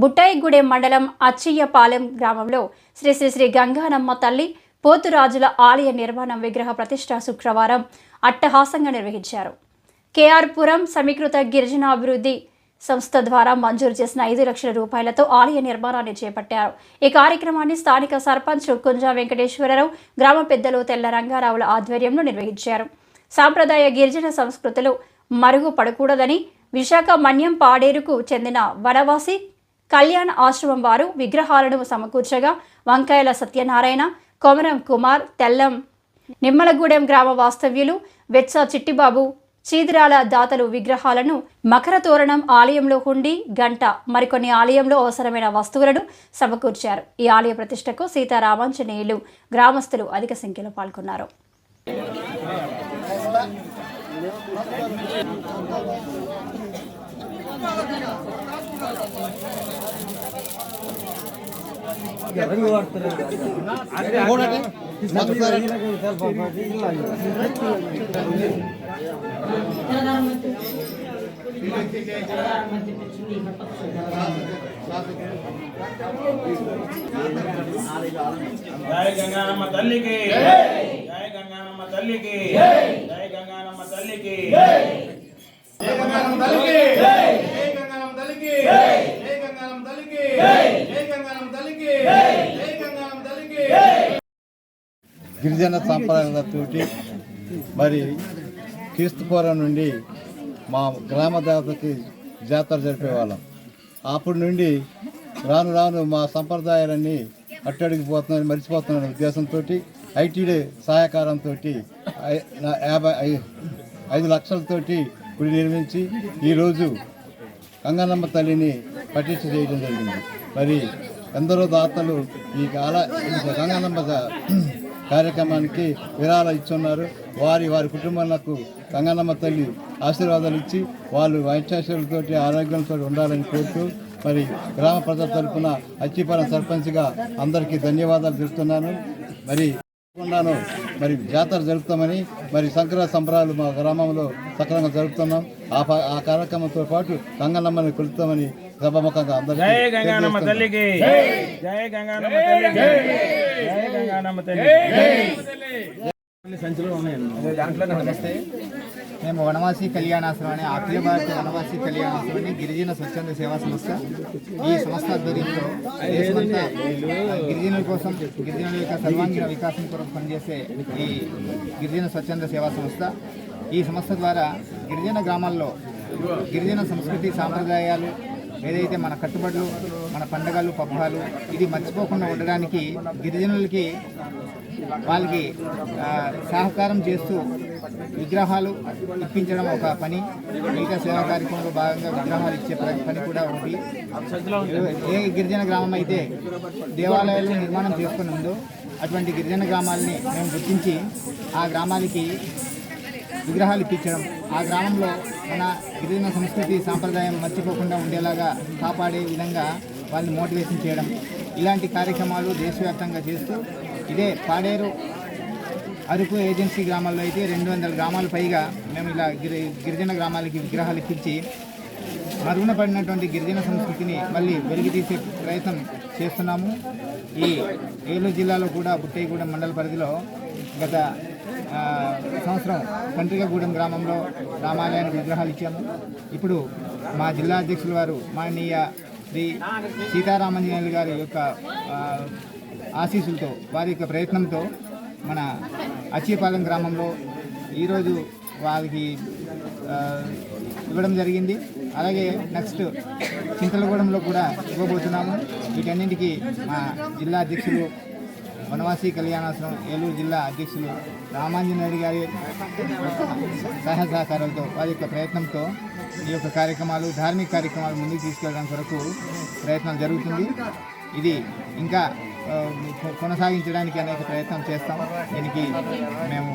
బుట్టాయిగూడెం మండలం అచ్చియ్యపాలెం గ్రామంలో శ్రీ శ్రీ శ్రీ గంగానమ్మ తల్లి పోతురాజుల ఆలయ నిర్మాణం విగ్రహ ప్రతిష్ట శుక్రవారం అట్టహాసంగా నిర్వహించారు. కేఆర్పురం సమీకృత గిరిజనాభివృద్ధి సంస్థ ద్వారా మంజూరు చేసిన ఐదు లక్షల రూపాయలతో ఆలయ నిర్మాణాన్ని చేపట్టారు. ఈ కార్యక్రమాన్ని స్థానిక సర్పంచ్ కుంజ వెంకటేశ్వరరావు గ్రామ పెద్దలు తెల్ల రంగారావుల ఆధ్వర్యంలో నిర్వహించారు. సాంప్రదాయ గిరిజన సంస్కృతులు మరుగుపడకూడదని విశాఖ మన్యం పాడేరుకు చెందిన వనవాసి కళ్యాణ్ ఆశ్రమం వారు విగ్రహాలను సమకూర్చగా వంకాయల సత్యనారాయణ కొమరం కుమార్ తెల్లం నిమ్మలగూడెం గ్రామ వాస్తవ్యులు వెచ్చ చిట్టిబాబు చీదిరాల దాతలు విగ్రహాలను మకర తోరణం ఆలయంలో హుండి గంట మరికొన్ని ఆలయంలో అవసరమైన వస్తువులను సమకూర్చారు. ఈ ఆలయ ప్రతిష్టకు సీతారామాంజనేయులు గ్రామస్తులు అధిక సంఖ్యలో పాల్గొన్నారు. జై గంగానమ్మ తల్లికి జై గంగానమ్మ తల్లికి జై గంగానమ్మ తల్లికి జై గంగానమ్మ తల్లికి జై గంగానమ్మ తల్లికి జై గంగానమ్మ తల్లికి జై గంగానమ్మ తల్లికి జై గంగానమ్మ తల్లికి గిరిజన సాంప్రదాయాలతోటి మరి క్రీస్తుపురం నుండి మా గ్రామ దేవతకి జాతర జరిపేవాళ్ళం. అప్పటి నుండి రాను రాను మా సంప్రదాయాలన్నీ అట్టడిగిపోతున్నాయని మర్చిపోతున్న ఉద్దేశంతో ఐటీడీ సహకారంతో యాభై ఐదు లక్షలతోటి గుడి నిర్మించి ఈరోజు గంగనమ్మ తల్లిని పటిష్ట చేయడం జరిగింది. మరి ఎందరో దాతలు ఈ కాల ఈ గంగన్నమ్మ కార్యక్రమానికి విరాళాలు ఇచ్చున్నారు. వారి వారి కుటుంబాలకు గంగన్నమ్మ తల్లి ఆశీర్వాదాలు ఇచ్చి వాళ్ళు వైద్యాశులతోటి ఆరోగ్యంతో ఉండాలని కోరుతూ మరి గ్రామ ప్రజల తరఫున అచ్చిపాలెం సర్పంచ్గా అందరికీ ధన్యవాదాలు తెలుపుతున్నాను. మరి తప్పకుండాను మరి జాతర జరుపుతామని మరి సంక్రాంతి సంబరాలు మా గ్రామంలో సక్రమంగా జరుపుతున్నాం. ఆ ప- ఆ కార్యక్రమంతో పాటు గంగన్నమ్మని కొలుస్తామని సభాముఖంగా జై గంగానమ్మ. తల్లికి. జై. గంగానమ్మ తల్లికి. జై. గంగానమ్మ తల్లికి. నమస్తే మేము వనవాసి కళ్యాణాశ్రమం అనే అఖిల భారత వనవాసి కళ్యాణాశ్రమం అని గిరిజన స్వచ్ఛంద సేవా సంస్థ ఈ సంస్థ ఆధ్వర్యంలో గిరిజనుల కోసం గిరిజనుల యొక్క సర్వాంగీణ వికాసం కొరకు పనిచేసే ఈ గిరిజన స్వచ్ఛంద సేవా సంస్థ. ఈ సంస్థ ద్వారా గిరిజన గ్రామాల్లో గిరిజన సంస్కృతి సాంప్రదాయాలు ఏదైతే మన కట్టుబడులు మన పండగలు పబ్బాలు ఇది మర్చిపోకుండా ఉండడానికి గిరిజనులకి వాళ్ళకి సహకారం చేస్తూ విగ్రహాలు ఇప్పించడం ఒక పని. మిగతా సేవా కార్యక్రమంలో భాగంగా విగ్రహాలు ఇచ్చే పని కూడా ఉంది ఏ గిరిజన గ్రామం అయితే దేవాలయాలు నిర్మాణం చేసుకుని ఉందో అటువంటి గిరిజన గ్రామాలని మేము గుర్తించి ఆ గ్రామానికి విగ్రహాలు ఇప్పించడం ఆ గ్రామంలో మన గిరిజన సంస్కృతి సాంప్రదాయం మర్చిపోకుండా ఉండేలాగా కాపాడే విధంగా వాళ్ళని మోటివేషన్ చేయడం. ఇలాంటి కార్యక్రమాలు దేశవ్యాప్తంగా చేస్తూ ఇదే పాడేరు అరకు ఏజెన్సీ గ్రామాల్లో అయితే రెండు వందల గ్రామాల పైగా మేము ఇలా గిరి గిరిజన గ్రామాలకి విగ్రహాలు ఇప్పించి మరుగున పడినటువంటి గిరిజన సంస్కృతిని మళ్ళీ వెలికి తీసే ప్రయత్నం చేస్తున్నాము. ఈ ఏలూరు జిల్లాలో కూడా బుట్టయ్యగూడెం మండల పరిధిలో గత సంవత్సరం కంట్రికగూడెం గ్రామంలో రామాలయానికి విగ్రహాలు ఇచ్చాము. ఇప్పుడు మా జిల్లా అధ్యక్షుల వారు మాననీయ శ్రీ సీతారామంజనేయులు గారి యొక్క ఆశీస్సులతో వారి యొక్క ప్రయత్నంతో మన అచ్చిపాలెం గ్రామంలో ఈరోజు వారికి ఇవ్వడం జరిగింది. అలాగే నెక్స్ట్ చింతలగూడెంలో కూడా ఇవ్వబోతున్నాము. వీటన్నింటికి మా జిల్లా అధ్యక్షులు వనవాసి కళ్యాణాశ్రమం ఏలూరు జిల్లా అధ్యక్షులు రామాంజనేయుడు గారి సహాయ సహకారాలతో వారి యొక్క ప్రయత్నంతో ఈ యొక్క కార్యక్రమాలు ధార్మిక కార్యక్రమాలు ముందుకు తీసుకెళ్ళడం కొరకు ప్రయత్నం జరుగుతుంది. ఇది ఇంకా కొ- కొనసాగించడానికి అనేక ప్రయత్నం చేస్తాం. దీనికి మేము